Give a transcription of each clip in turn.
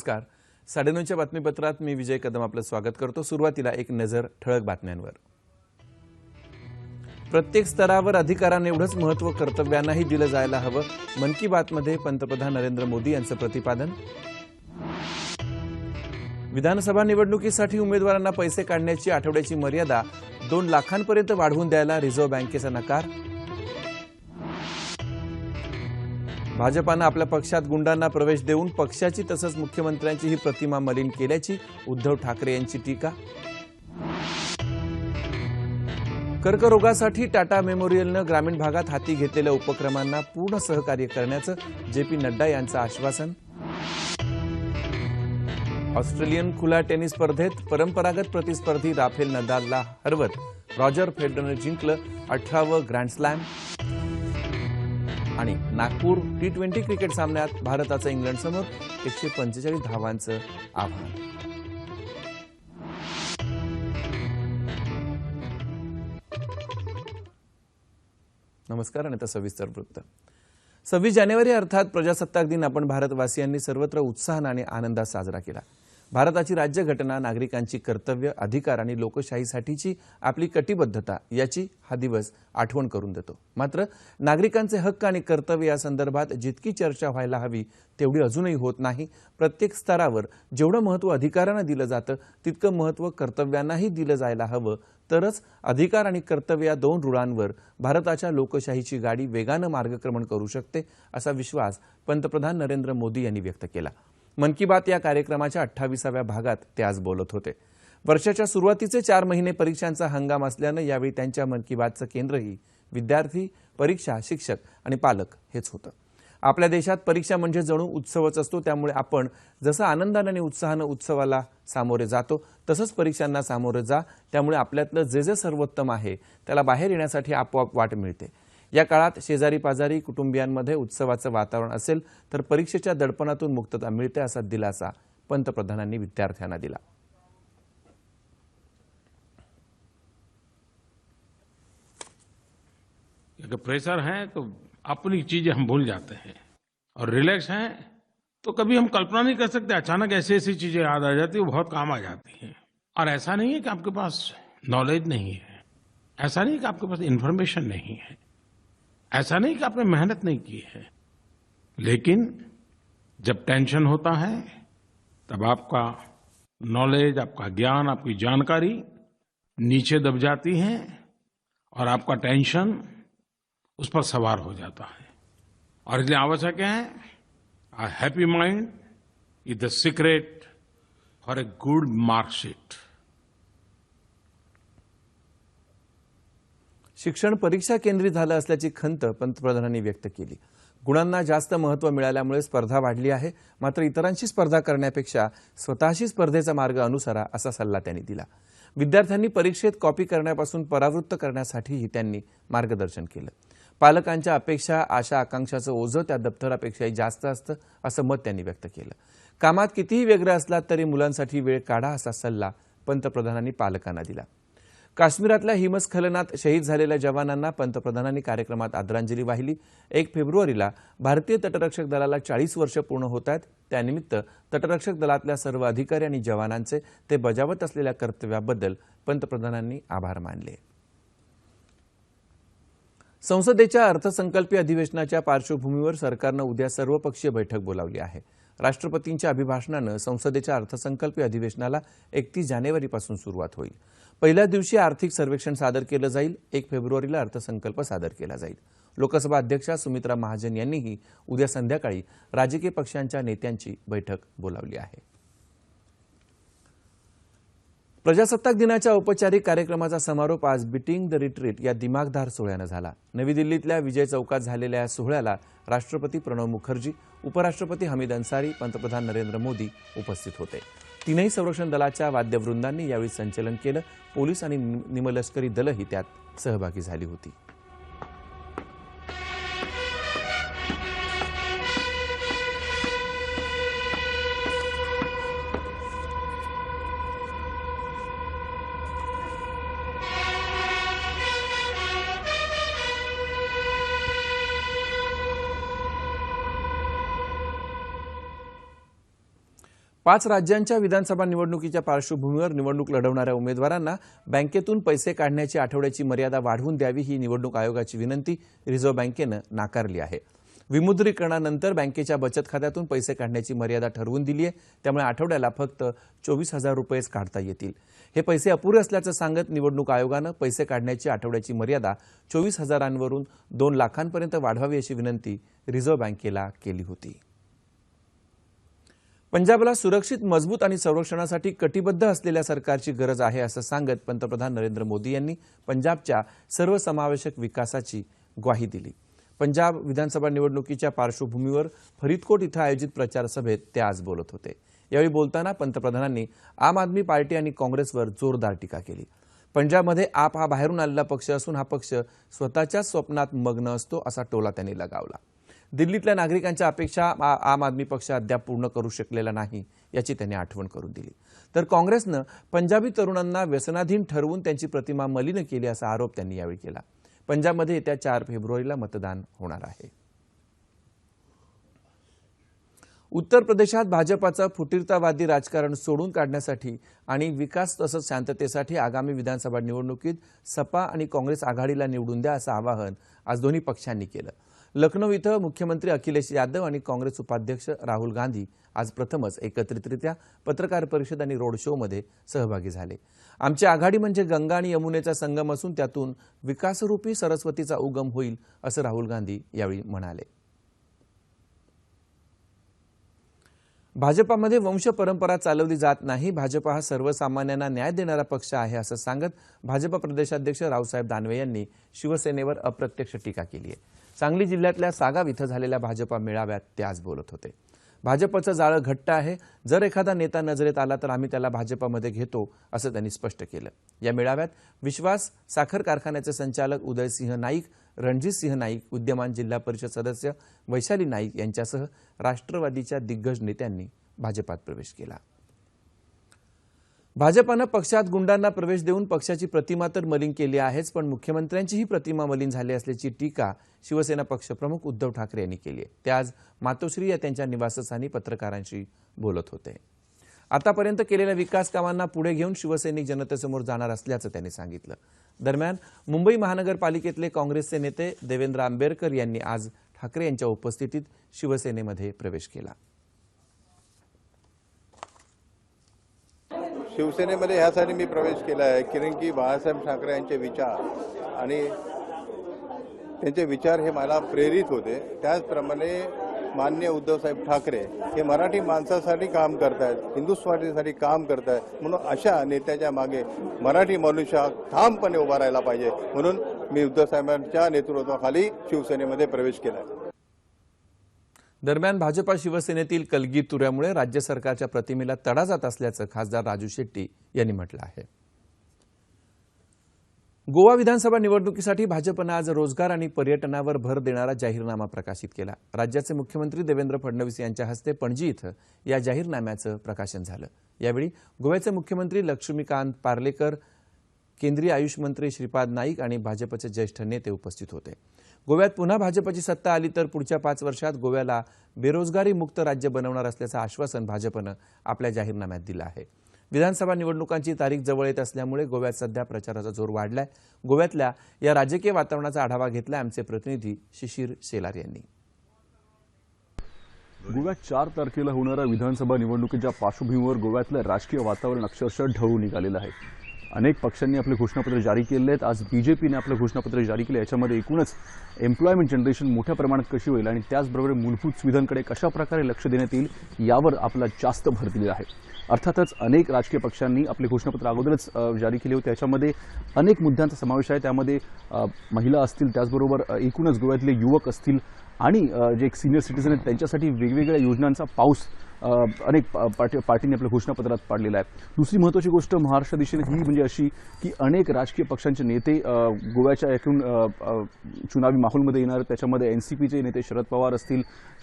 नमस्कार. साडेनऊच्या बातमीपत्रात मी विजय कदम आपलं स्वागत करतो. सुरुवातीला एक नजर ठळक बातम्यांवर. प्रत्येक स्तरावर अधिकारांएवढंच महत्त्व कर्तव्यांनाही दिलं जायला हवं. मन की बातमध्ये पंतप्रधान नरेंद्र मोदी यांचं प्रतिपादन. विधानसभा निवडणुकीसाठी उमेदवारांना पैसे काढण्याची आठवड्याची मर्यादा दोन लाखांपर्यंत वाढवून द्यायला रिझर्व्ह बँकेचा नकार. भाजपानं आपल्या पक्षात गुंडांना प्रवेश देऊन पक्षाची तसंच मुख्यमंत्र्यांची ही प्रतिमा मलिन केल्याची उद्धव ठाकरे यांची टीका. कर्करोगासाठी टाटा मेमोरियलनं ग्रामीण भागात हाती घेतलेल्या उपक्रमांना पूर्ण सहकार्य करण्याचं जे पी नड्डा यांचं आश्वासन. ऑस्ट्रेलियन खुला टेनिस स्पर्धेत परंपरागत प्रतिस्पर्धी राफेल नदालला हरवत रॉजर फेडरनं जिंकलं अठरावं ग्रँडस्लॅम आणि नागपूर टी ट्वेंटी क्रिकेट सामन्यात भारताचं इंग्लंडसमोर एकशे पंचेचाळीस धावांचं आव्हान. नमस्कार आणि आता सविस्तर वृत्त. सव्वीस जानेवारी अर्थात प्रजासत्ताक दिन आपण भारतवासियांनी सर्वत्र उत्साहानं आणि आनंदात साजरा केला. भारताची राज्यघटना नागरिकांची कर्तव्य अधिकार आणि लोकशाहीसाठीची आपली कटिबद्धता याची हा दिवस आठवण करून देतो. मात्र नागरिकांचे हक्क आणि कर्तव्य या संदर्भात जितकी चर्चा व्हायला हवी तेवढी अजूनही होत नाही. प्रत्येक स्तरावर जेवढं महत्त्व अधिकारांना दिलं जातं तितकं महत्त्व कर्तव्यांनाही दिलं जायला हवं. तरच अधिकार आणि कर्तव्य या दोन रुळांवर भारताच्या लोकशाहीची गाडी वेगानं मार्गक्रमण करू शकते असा विश्वास पंतप्रधान नरेंद्र मोदी यांनी व्यक्त केला. मन की बात या कार्यक्रमाच्या अठ्ठावीसाव्या भागात ते आज बोलत होते. वर्षाच्या सुरुवातीचे चार महिने परीक्षांचा हंगाम असल्यानं यावेळी त्यांच्या मन की बातचं केंद्रही विद्यार्थी परीक्षा शिक्षक आणि पालक हेच होतं. आपल्या देशात परीक्षा म्हणजे जणू उत्सवच असतो त्यामुळे आपण जसं आनंदानं आणि उत्साहानं उत्सवाला सामोरे जातो तसंच परीक्षांना सामोरे जा त्यामुळे आपल्यातलं जे जे सर्वोत्तम आहे त्याला बाहेर येण्यासाठी आपोआप वाट मिळते. या काळात शेजारी पाजारी कुटुंबियांमध्ये उत्सवाचं वातावरण असेल, तर परीक्षेच्या दडपणातून मुक्तता मिळते असा दिलासा पंतप्रधानांनी विद्यार्थ्यांना दिला. प्रेशर है तो अपनी चीज़ें हम भूल जाते हैं। और रिलैक्स हैं तो कभी हम कल्पना नहीं कर सकते, अचानक ऐसी ऐसी चीज़ें याद आ जाती है बहुत काम आ जाती हैं। और ऐसा नहीं है कि आपके पास नॉलेज नहीं है। ऐसा नहीं कि आपके पास इन्फॉर्मेशन नहीं है। ऐसा नहीं कि आपने मेहनत नहीं की है, लेकिन जब टेंशन होता है, तब आपका नॉलेज, आपका ज्ञान, आपकी जानकारी नीचे दब जाती है और आपका टेंशन उस पर सवार हो जाता है। और इसलिए आवश्यक है, a happy mind is the secret for a good marksheet शिक्षण परीक्षा केंद्रित झालं असल्याची खंत पंतप्रधानांनी व्यक्त केली. गुणांना जास्त महत्त्व मिळाल्यामुळे स्पर्धा वाढली आहे. मात्र इतरांशी स्पर्धा करण्यापेक्षा स्वतःशी स्पर्धेचा मार्ग अनुसरा असा सल्ला त्यांनी दिला. विद्यार्थ्यांनी परीक्षेत कॉपी करण्यापासून परावृत्त करण्यासाठीही त्यांनी मार्गदर्शन केलं. पालकांच्या अपेक्षा आशा आकांक्षाचं ओझं त्या दप्तरापेक्षाही जास्त असतं असं मत त्यांनी व्यक्त केलं. कामात कितीही व्यग्र असलात तरी मुलांसाठी वेळ काढा असा सल्ला पंतप्रधानांनी पालकांना दिला. काश्मीरातल्या हिमस्खलनात शहीद झालेल्या जवानांना पंतप्रधानांनी कार्यक्रमात आदरांजली वाहिली. एक फेब्रुवारीला भारतीय तटरक्षक दलाला चाळीस वर्ष पूर्ण होत आहेत. त्यानिमित्त तटरक्षक दलातल्या सर्व अधिकारी आणि जवानांचे ते बजावत असलेल्या कर्तव्याबद्दल पंतप्रधानांनी आभार मानले. संसदेच्या अर्थसंकल्पीय अधिवेशनाच्या पार्श्वभूमीवर सरकारनं उद्या सर्वपक्षीय बैठक बोलावली आहे. राष्ट्रपतींच्या अभिभाषणानं संसदेच्या अर्थसंकल्पीय अधिवेशनाला एकतीस जानेवारीपासून सुरुवात होईल. पहिल्या दिवशी आर्थिक सर्वेक्षण सादर केलं जाईल. एक फेब्रुवारीला अर्थसंकल्प सादर केला जाईल. लोकसभा अध्यक्षा सुमित्रा महाजन यांनीही उद्या संध्याकाळी राजकीय पक्षांच्या नेत्यांची बैठक बोलावली आहे. प्रजासत्ताक दिनाच्या औपचारिक कार्यक्रमाचा समारोप आज बिटिंग द रिट्रीट या दिमागदार सोहळ्यानं झाला. नवी दिल्लीतल्या विजय चौकात झालेल्या या सोहळ्याला राष्ट्रपती प्रणव मुखर्जी उपराष्ट्रपती हमीद अन्सारी पंतप्रधान नरेंद्र मोदी उपस्थित होते. तीनही संरक्षण दलाच्या वाद्यवृंदांनी यावेळी संचलन केलं. पोलीस आणि निमलष्करी दलही त्यात सहभागी झाली होती. पाच राज्यांच्या विधानसभा निवडणुकीच्या पार्श्वभूमीवर निवडणूक लढवणाऱ्या उमेदवारांना बँकेतून पैसे काढण्याची आठवड्याची मर्यादा वाढवून द्यावी ही निवडणूक आयोगाची विनंती रिझर्व्ह बँकेनं नाकारली आहे. विमुद्रीकरणानंतर बँकेच्या बचत खात्यातून पैसे काढण्याची मर्यादा ठरवून दिली आहे. त्यामुळे आठवड्याला फक्त चोवीस हजार रुपयेच काढता येतील. हे पैसे अपुरे असल्याचं सांगत निवडणूक आयोगानं पैसे काढण्याची आठवड्याची मर्यादा चोवीस हजारांवरून दोन लाखांपर्यंत वाढवावी अशी विनंती रिझर्व्ह बँकेला केली होती. पंजाबला सुरक्षित मजबूत आणि संरक्षणासाठी कटिबद्ध असलेल्या सरकारची गरज आहे असं सांगत पंतप्रधान नरेंद्र मोदी यांनी पंजाबच्या सर्वसमावेशक विकासाची ग्वाही दिली. पंजाब विधानसभा निवडणुकीच्या पार्श्वभूमीवर फरीदकोट इथं आयोजित प्रचार सभेत ते आज बोलत होते. यावेळी बोलताना पंतप्रधानांनी आम आदमी पार्टी आणि काँग्रेसवर जोरदार टीका केली. पंजाबमध्ये आप हा बाहेरून आलेला पक्ष असून हा पक्ष स्वतःच्याच स्वप्नात मग्न असतो असा टोला त्यांनी लगावला. दिल्लीतल्या नागरिकांच्या अपेक्षा आम आदमी पक्ष अद्याप पूर्ण करू शकलेला नाही याची त्यांनी आठवण करून दिली. तर काँग्रेसनं पंजाबी तरुणांना व्यसनाधीन ठरवून त्यांची प्रतिमा मलिन केली असा आरोप त्यांनी यावेळी केला. पंजाबमध्ये येत्या चार फेब्रुवारीला मतदान होणार आहे. उत्तर प्रदेशात भाजपाचं फुटीरतावादी राजकारण सोडून काढण्यासाठी आणि विकास तसंच शांततेसाठी आगामी विधानसभा निवडणुकीत सपा आणि काँग्रेस आघाडीला निवडून द्या असं आवाहन आज दोन्ही पक्षांनी केलं. लखनौ इथं मुख्यमंत्री अखिलेश यादव आणि काँग्रेस उपाध्यक्ष राहुल गांधी आज प्रथमच एकत्रितरित्या पत्रकार परिषद आणि रोड शोमध्ये सहभागी झाले. आमची आघाडी म्हणजे गंगा आणि यमुनेचा संगम असून त्यातून विकासरूपी सरस्वतीचा उगम होईल असं राहुल गांधी यावेळी म्हणाले. भाजपामध्ये वंश परंपरा चालवली जात नाही भाजपा हा सर्वसामान्यांना न्याय देणारा पक्ष आहे असं सांगत भाजप प्रदेशाध्यक्ष रावसाहेब दानवे यांनी शिवसेनेवर अप्रत्यक्ष टीका केली आहे. सांगली जिल्ह्यातल्या सागाव इथं झालेल्या भाजपा मेळाव्यात ते आज बोलत होते. भाजपचं जाळं घट्ट आहे. जर एखादा नेता नजरेत आला तर आम्ही त्याला भाजपामध्ये घेतो असं त्यांनी स्पष्ट केलं. या मेळाव्यात विश्वास साखर कारखान्याचे संचालक उदयसिंह नाईक रणजितसिंह नाईक उद्यमान जिल्हा परिषद सदस्य वैशाली नाईक यांच्यासह राष्ट्रवादीच्या दिग्गज नेत्यांनी भाजपात प्रवेश केला. भाजपानं पक्षात गुंडांना प्रवेश देऊन पक्षाची प्रतिमा तर मलिन केली आहेच पण मुख्यमंत्र्यांचीही प्रतिमा मलिन झाली असल्याची टीका शिवसेना पक्षप्रमुख उद्धव ठाकरे यांनी केली आहे. ते आज मातोश्री या त्यांच्या निवासस्थानी पत्रकारांशी बोलत होते. आतापर्यंत केलेल्या विकास कामांना पुढे घेऊन शिवसैनिक जनतेसमोर जाणार असल्याचं त्यांनी सांगितलं. दरम्यान मुंबई महानगरपालिकेतले काँग्रेसचे नेते देवेंद्र आंबेडकर यांनी आज ठाकरे यांच्या उपस्थितीत शिवसेनेमध्ये प्रवेश केला. शिवसेनेमध्ये ह्यासाठी मी प्रवेश केला आहे कारण की बाळासाहेब ठाकरे यांचे विचार. आणि त्यांचे विचार हे मला प्रेरित होते. त्याचप्रमाणे मान्य उद्धवसाहेब ठाकरे हे मराठी माणसासाठी काम करतायत हिंदुस्वाटीसाठी काम करतायत. म्हणून अशा नेत्याच्या मागे मराठी मनुष्य ठामपणे उभा राहायला पाहिजे. म्हणून मी उद्धवसाहेबांच्या नेतृत्वाखाली शिवसेनेमध्ये प्रवेश केला आहे. दरम्यान भाजपा शिवसेनेतील कलगी तुऱ्यामुळे राज्य सरकारच्या प्रतिमेला तडा जात असल्याचं खासदार राजू शेट्टी यांनी म्हटलं आहे. गोवा विधानसभा निवडणुकीसाठी भाजपनं आज रोजगार आणि पर्यटनावर भर देणारा जाहीरनामा प्रकाशित केला. राज्याचे मुख्यमंत्री देवेंद्र फडणवीस यांच्या हस्ते पणजी इथं या जाहीरनाम्याचं प्रकाशन झालं. यावेळी गोव्याचे मुख्यमंत्री लक्ष्मीकांत पार्लेकर केंद्रीय आयुष मंत्री श्रीपाद नाईक आणि भाजपचे ज्येष्ठ नेते उपस्थित होते. गोव्यात पुन्हा भाजपची सत्ता आली तर पुढच्या पाच वर्षात गोव्याला बेरोजगारी मुक्त राज्य बनवणार असल्याचं आश्वासन भाजपनं आपल्या जाहीरनाम्यात दिलं आहे. विधानसभा निवडणुकांची तारीख जवळ येत असल्यामुळे गोव्यात सध्या प्रचाराचा जोर वाढलाय. गोव्यातल्या या राजकीय वातावरणाचा आढावा घेतला आमचे प्रतिनिधी शिशिर शेलार यांनी. गोव्यात चार तारखेला होणाऱ्या विधानसभा निवडणुकीच्या पार्श्वभूमीवर गोव्यातलं राजकीय वातावरण अक्षरशः ढवळून निघालेलं आहे. अनेक पक्षांनी आपले घोषणापत्र जारी केले आहेत. आज बीजेपीने आपलं घोषणापत्र जारी केलं याच्यामध्ये एकूणच एम्प्लॉयमेंट जनरेशन मोठ्या प्रमाणात कशी होईल आणि त्याचबरोबर मूलभूत सुविधांकडे कशा प्रकारे लक्ष देण्यात येईल यावर आपला जास्त भर दिलेला आहे. अर्थातच अनेक राजकीय पक्षांनी आपले घोषणापत्र अगोदरच जारी केले होते. त्याच्यामध्ये अनेक मुद्द्यांचा समावेश आहे. त्यामध्ये महिला असतील त्याचबरोबर एकूणच गोव्यातले युवक असतील आणि जे एक सिनियर सिटीजन आहेत त्यांच्यासाठी वेगवेगळ्या योजनांचा पाऊस अनेक पार्टी पार्टीने आपल्या घोषणापत्रात पाडलेला आहे. दुसरी महत्त्वाची गोष्ट महाराष्ट्र दिशेने ही म्हणजे अशी की अनेक राजकीय पक्षांचे नेते गोव्याच्या एकूण चुनावी माहोलमध्ये येणार त्याच्यामध्ये एन सी पीचे नेते शरद पवार असतील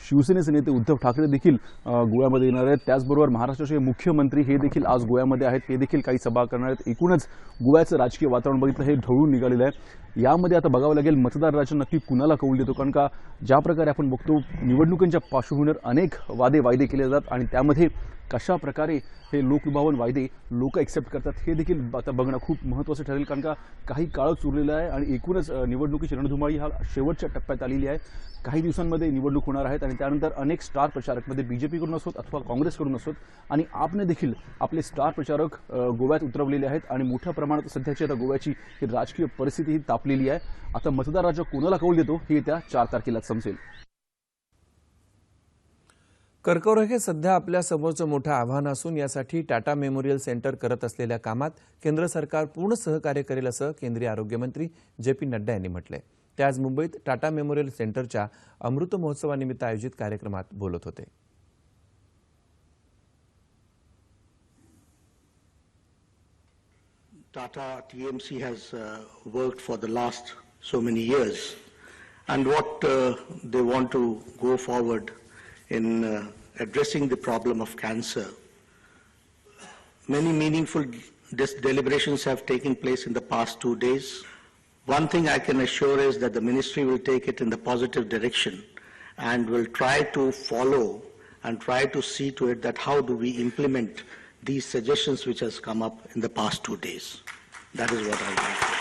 शिवसेनेचे नेते उद्धव ठाकरे देखील गोव्यामध्ये येणार आहेत. त्याचबरोबर महाराष्ट्राचे मुख्यमंत्री हे देखील आज गोव्यामध्ये आहेत. ते देखील काही सभा करणार आहेत. एकूणच गोव्याचं राजकीय वातावरण बघितलं हे ढवळून निघालेलं आहे. यामध्ये आता बघावं लागेल मतदार राज्य नक्की कुणाला कौल देतो? कारण का ज्या प्रकारे आपण बघतो निवडणुकांच्या पार्श्वभूमीवर अनेक वादे वायदे केले जातात. आणि त्यामध्ये कशा प्रकारे हे लोकलुभावन वायदे लोक एक्सेप्ट करतात हे देखील आता बघणं खूप महत्त्वाचं ठरेल. कारण का काही काळच उरलेलं आहे आणि एकूणच निवडणुकीची रणधुमाळी हा शेवटच्या टप्प्यात आलेली आहे. काही दिवसांमध्ये निवडणूक होणार आहेत आणि त्यानंतर अनेक स्टार प्रचारकमध्ये बी जे पीकडून असोत अथवा काँग्रेसकडून असोत आणि आपने देखील आपले स्टार प्रचारक गोव्यात उतरवलेले आहेत आणि मोठ्या प्रमाणात सध्याची आता गोव्याची ही राजकीय परिस्थिती ही तापलेली आहे. आता मतदार राजा कोणाला कौल देतो हे येत्या चार तारखेला समजेल. कर्करोग हे सध्या आपल्या समोरचं मोठं आव्हान असून यासाठी टाटा मेमोरियल सेंटर करत असलेल्या कामात केंद्र सरकार पूर्ण सहकार्य करेल असं केंद्रीय आरोग्यमंत्री जे पी नड्डा यांनी म्हटलंय. ते आज मुंबईत टाटा मेमोरियल सेंटरच्या अमृत महोत्सवानिमित्त आयोजित कार्यक्रमात बोलत होते. Tata TMC has uh, worked for the last so many years, and what uh, they want to go forward in uh, addressing the problem of cancer. Many meaningful deliberations have taken place in the past two days. One thing I can assure is that the ministry will take it in the positive direction and will try to follow and try to see to it that how do we implement these suggestions which has come up in the past two days. That is what I want.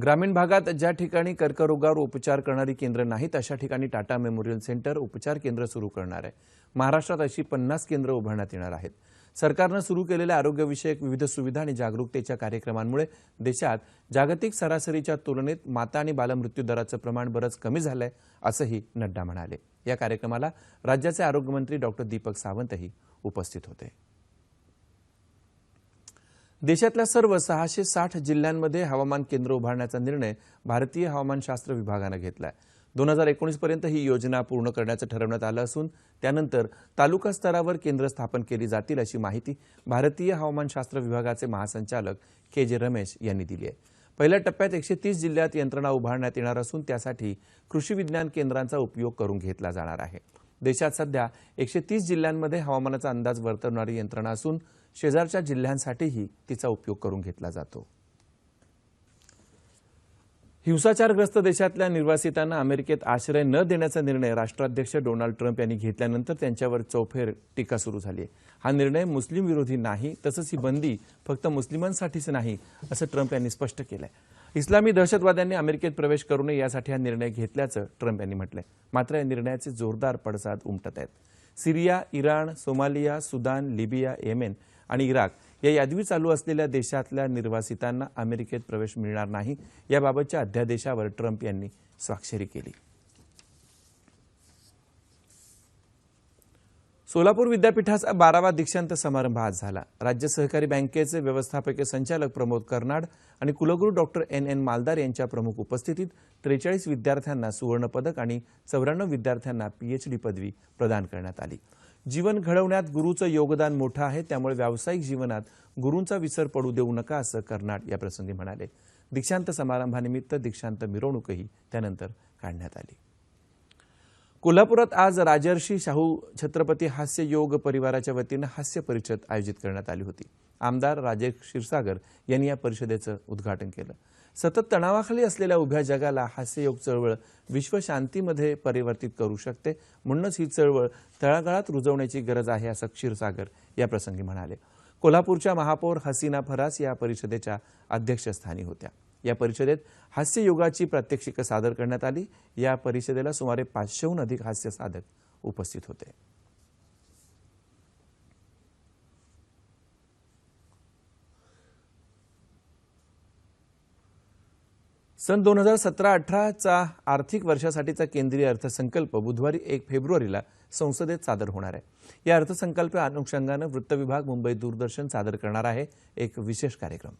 ग्रामीण भागात ज्या ठिकाणी कर्करोगावर उपचार करणारी केंद्र नाहीत अशा ठिकाणी टाटा मेमोरियल सेंटर उपचार केंद्र सुरू करणार आहे. महाराष्ट्रात अशी पन्नास केंद्र उभारण्यात येणार आहेत. सरकारनं सुरू केलेल्या आरोग्यविषयक विविध सुविधा आणि जागरूकतेच्या कार्यक्रमांमुळे देशात जागतिक सरासरीच्या तुलनेत माता आणि बालमृत्यू दराचं प्रमाण बरंच कमी झालंय असंही नड्डा म्हणाले. या कार्यक्रमाला राज्याचे आरोग्यमंत्री डॉक्टर दीपक सावंतही उपस्थित होते. देशातल्या सर्व सहाशे साठ जिल्ह्यांमध्ये हवामान केंद्र उभारण्याचा निर्णय भारतीय हवामानशास्त्र विभागानं घेतलाय. दोन हजार एकोणीसपर्यंत ही योजना पूर्ण करण्याचं ठरवण्यात आलं असून त्यानंतर तालुका स्तरावर केंद्र स्थापन केली जातील अशी माहिती भारतीय हवामानशास्त्र विभागाचे महासंचालक के जे रमेश यांनी दिली आहे. पहिल्या टप्प्यात एकशे तीस जिल्ह्यात यंत्रणा उभारण्यात येणार असून त्यासाठी कृषी विज्ञान केंद्रांचा उपयोग करून घेतला जाणार आहे. देशात सध्या एकशे तीस जिल्ह्यांमध्ये हवामानाचा अंदाज वर्तवणारी यंत्रणा असून शेजारच्या जिल्ह्यांसाठीही तिचा उपयोग करून घेतला जातो. हिंसाचारग्रस्त देशातल्या निर्वासितांना अमेरिकेत आश्रय न देण्याचा निर्णय राष्ट्राध्यक्ष डोनाल्ड ट्रम्प यांनी घेतल्यानंतर त्यांच्यावर चौफेर टीका सुरू झाली आहे. हा निर्णय मुस्लिम विरोधी नाही तसंच ही बंदी फक्त मुस्लिमांसाठीच नाही असं ट्रम्प यांनी स्पष्ट केलंय. इस्लामी दहशतवाद्यांनी अमेरिकेत प्रवेश करू नये यासाठी हा निर्णय घेतल्याचं ट्रम्प यांनी म्हटलंय. मात्र या निर्णयाचे जोरदार पडसाद उमटत आहेत. Syria Iran Somalia Sudan Libya Yemen आणि इराक या यादवी चालू असलेल्या देशातल्या निर्वासितांना अमेरिकेत प्रवेश मिळणार नाही याबाबतच्या अध्यादेशावर ट्रम्प यांनी स्वाक्षरी केली. सोलापूर विद्यापीठाचा बारावा दीक्षांत समारंभ आज झाला. राज्य सहकारी बँकेचे व्यवस्थापकीय संचालक प्रमोद कर्नाड आणि कुलगुरू डॉक्टर एन एन मालदार यांच्या प्रमुख उपस्थितीत त्रेचाळीस विद्यार्थ्यांना सुवर्णपदक आणि चौऱ्याण्णव विद्यार्थ्यांना पीएचडी पदवी प्रदान करण्यात आली. जीवन घडवण्यात गुरुचं योगदान मोठं आहे त्यामुळे व्यावसायिक जीवनात गुरूंचा विसर पडू देऊ नका असं कर्नाड या प्रसंगी म्हणाले. दीक्षांत समारंभानिमित्त दीक्षांत मिरवणूकही त्यानंतर काढण्यात आली. कोल्हापुरात आज राजर्षी शाहू छत्रपती हास्य योग परिवाराच्या वतीनं हास्य परिषद आयोजित करण्यात आली होती. आमदार राजेश क्षीरसागर यांनी या परिषदेचं उद्घाटन केलं. सतत तणावाखाली असलेल्या उभ्या जगाला हास्ययोग चळवळ विश्वशांतीमध्ये परिवर्तित करू शकते. म्हणूनच ही चळवळ तळागाळात रुजवण्याची गरज आहे असं क्षीरसागर या प्रसंगी म्हणाले. कोल्हापूरच्या महापौर हसीना फरास या परिषदेच्या अध्यक्षस्थानी होत्या. या परिषदेत हास्ययोगाची प्रात्यक्षिकं सादर करण्यात आली. या परिषदेला सुमारे पाचशेहून अधिक हास्य साधक उपस्थित होते. सन दोन हजार सतरा अठराचा आर्थिक वर्षासाठीचा केंद्रीय अर्थसंकल्प बुधवारी एक फेब्रुवारीला संसदेत सादर होणार आहे. या अर्थसंकल्प अनुषंगानं वृत्त विभाग मुंबई दूरदर्शन सादर करणार आहे एक विशेष कार्यक्रम.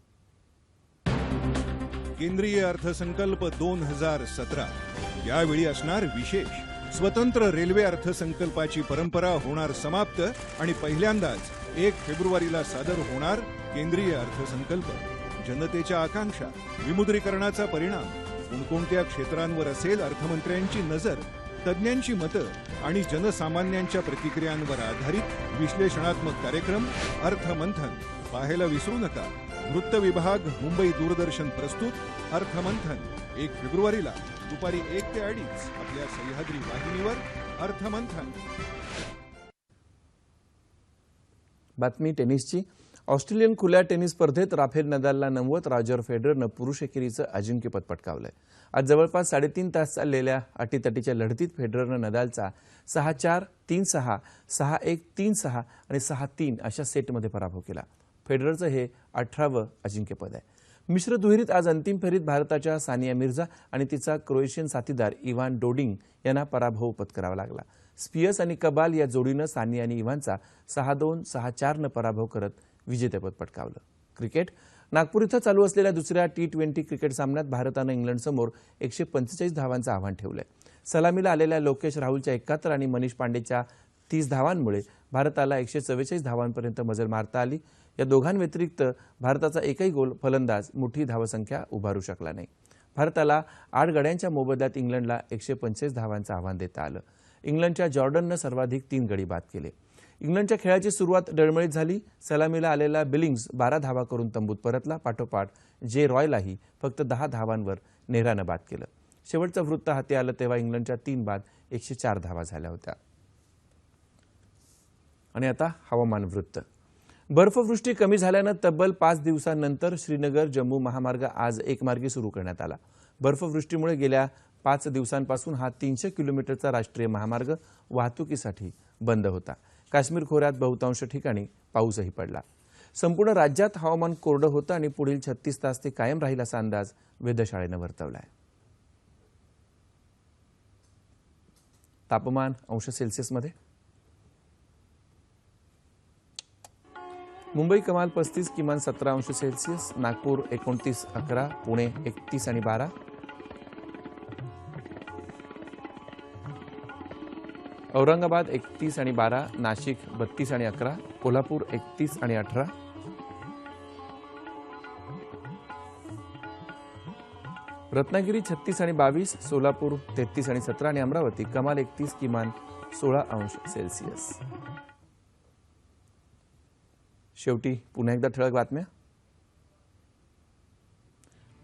केंद्रीय अर्थसंकल्प दोन हजार सतरा. यावेळी असणार विशेष. स्वतंत्र रेल्वे अर्थसंकल्पाची परंपरा होणार समाप्त आणि पहिल्यांदाच एक फेब्रुवारीला सादर होणार केंद्रीय अर्थसंकल्प. जनतेच्या आकांक्षा विमुद्रीकरणाचा परिणाम कोणकोणत्या क्षेत्रांवर असेल अर्थमंत्र्यांची नजर तज्ज्ञांची मतं आणि जनसामान्यांच्या प्रतिक्रियांवर आधारित विश्लेषणात्मक कार्यक्रम अर्थमंथन. पाहायला विसरू नका. वृत्त विभाग मुंबई दूरदर्शन प्रस्तुत अर्थमंथन. एक फेब्रुवारीला. दुपारी एक ते अडीच. आपल्या सह्याद्री वाहिनीवर अर्थमंथन. बातमी टेनिसची. ऑस्ट्रेलियन खुल्या टेनिस स्पर्धेत राफेल नदालला नमवत रॉजर फेडररनं पुरुष एकेरीचं अजिंक्यपद पटकावलंय. आज जवळपास साडेतीन तास चाललेल्या अटीतटीच्या लढतीत फेडररनं नदालचा सहा चार तीन सहा सहा एक तीन सहा आणि सहा तीन अशा सेटमध्ये पराभव केला. फेडररचं हे अठरावं अजिंक्यपद आहे. मिश्र दुहेरीत आज अंतिम फेरीत भारताच्या सानिया मिर्झा आणि तिचा क्रोएशियन साथीदार इव्हान डोडिंग यांना पराभव पत्करावा लागला. स्पियर्स आणि कबाल या जोडीनं सानिया आणि इव्हानचा सहा दोन सहा चारनं पराभव करत विजेतेपद पटकावलं. क्रिकेट नागपूर इथं चालू असलेल्या दुसऱ्या टी ट्वेंटी क्रिकेट सामन्यात भारतानं इंग्लंडसमोर एकशे पंचेचाळीस धावांचं आव्हान ठेवलंय. सलामीला आलेल्या लोकेश राहुलच्या एकाहत्तर आणि मनीष पांडेच्या तीस धावांमुळे भारताला एकशे चव्वेचाळीस धावांपर्यंत मजल मारता आली. या दोघांव्यतिरिक्त भारताचा एकही गोल फलंदाज मोठी धावसंख्या उभारू शकला नाही. भारताला आठ गड्यांच्या मोबदल्यात इंग्लंडला एकशे पंचेचाळीस धावांचं आव्हान देता आलं. इंग्लंडच्या जॉर्डननं सर्वाधिक तीन गडी बाद केले. इंग्लंडच्या खेळाची सुरुवात डळमळीत झाली. सलामीला आलेला बिलिंग्स बारा धावा करून तंबूत परतला. पाठोपाठ जे रॉयलाही फक्त दहा धावांवर नेहरानं बाद केलं. शेवटचं वृत्त हाती आलं तेव्हा इंग्लंडच्या तीन बाद एकशे चार धावा झाल्या होत्या. आणि आता हवामान वृत्त. बर्फवृष्टी कमी झाल्यानं तब्बल पाच दिवसांनंतर श्रीनगर जम्मू महामार्ग आज एकमार्गी सुरू करण्यात आला. बर्फवृष्टीमुळे गेल्या पाच दिवसांपासून हा तीनशे किलोमीटरचा राष्ट्रीय महामार्ग वाहतुकीसाठी बंद होता. काश्मीर खोऱ्यात बहुतांश ठिकाणी पाऊसही पडला. संपूर्ण राज्यात हवामान कोरडं होतं आणि पुढील छत्तीस तास ते कायम राहील असा अंदाज वेधशाळेनं वर्तवला आहे तापमान अंश सेल्सिअसमध्ये. मुंबई कमाल पस्तीस किमान सतरा अंश सेल्सिअस नागपूर एकोणतीस अकरा पुणे एकतीस आणि बारा. औरंगाबाद एकतीस आणि बारा, नाशिक बत्तीस अकरा, कोल्हापूर एकतीस आणि अठरा. रत्नागिरी छत्तीस आणि बावीस, सोलापूर तेहतीस आणि अमरावती कमाल एकतीस किमान सोळा अंश सेल्सिअस. शेवटी पुन्हा एकदा ठळक बातम्या.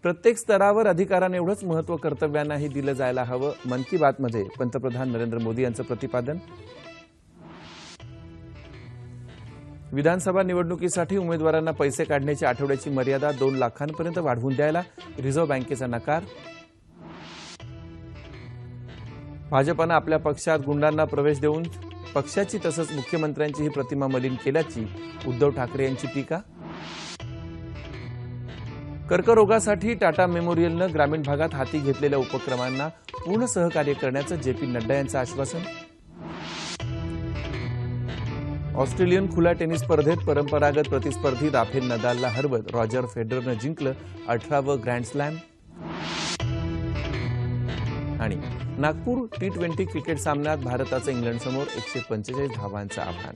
प्रत्येक स्तरावर अधिकारांएवढंच महत्त्व कर्तव्यांनाही दिलं जायला हवं. मन की बातमध्ये पंतप्रधान नरेंद्र मोदी यांचं प्रतिपादन. विधानसभा निवडणुकीसाठी उमेदवारांना पैसे काढण्याची आठवड्याची मर्यादा दोन लाखांपर्यंत वाढवून द्यायला रिझर्व्ह बँकेचा नकार. भाजपानं आपल्या पक्षात गुंडांना प्रवेश देऊन पक्षाची तसंच मुख्यमंत्र्यांची ही प्रतिमा मलिन केल्याची उद्धव ठाकरे यांची टीका. कर्करोगासाठी टाटा मेमोरियलनं ग्रामीण भागात हाती घेतलेल्या उपक्रमांना पूर्ण सहकार्य करण्याचं जे पी नड्डा यांचं आश्वासन. ऑस्ट्रेलियन खुल्या टेनिस स्पर्धेत परंपरागत प्रतिस्पर्धी राफेल नदालला हरवत रॉजर फेडररनं जिंकलं अठरावं ग्रँड स्लॅम. आणि नागपूर टी ट्वेंटी क्रिकेट सामन्यात भारताचं इंग्लंडसमोर एकशे पंचेचाळीस धावांचं आव्हान.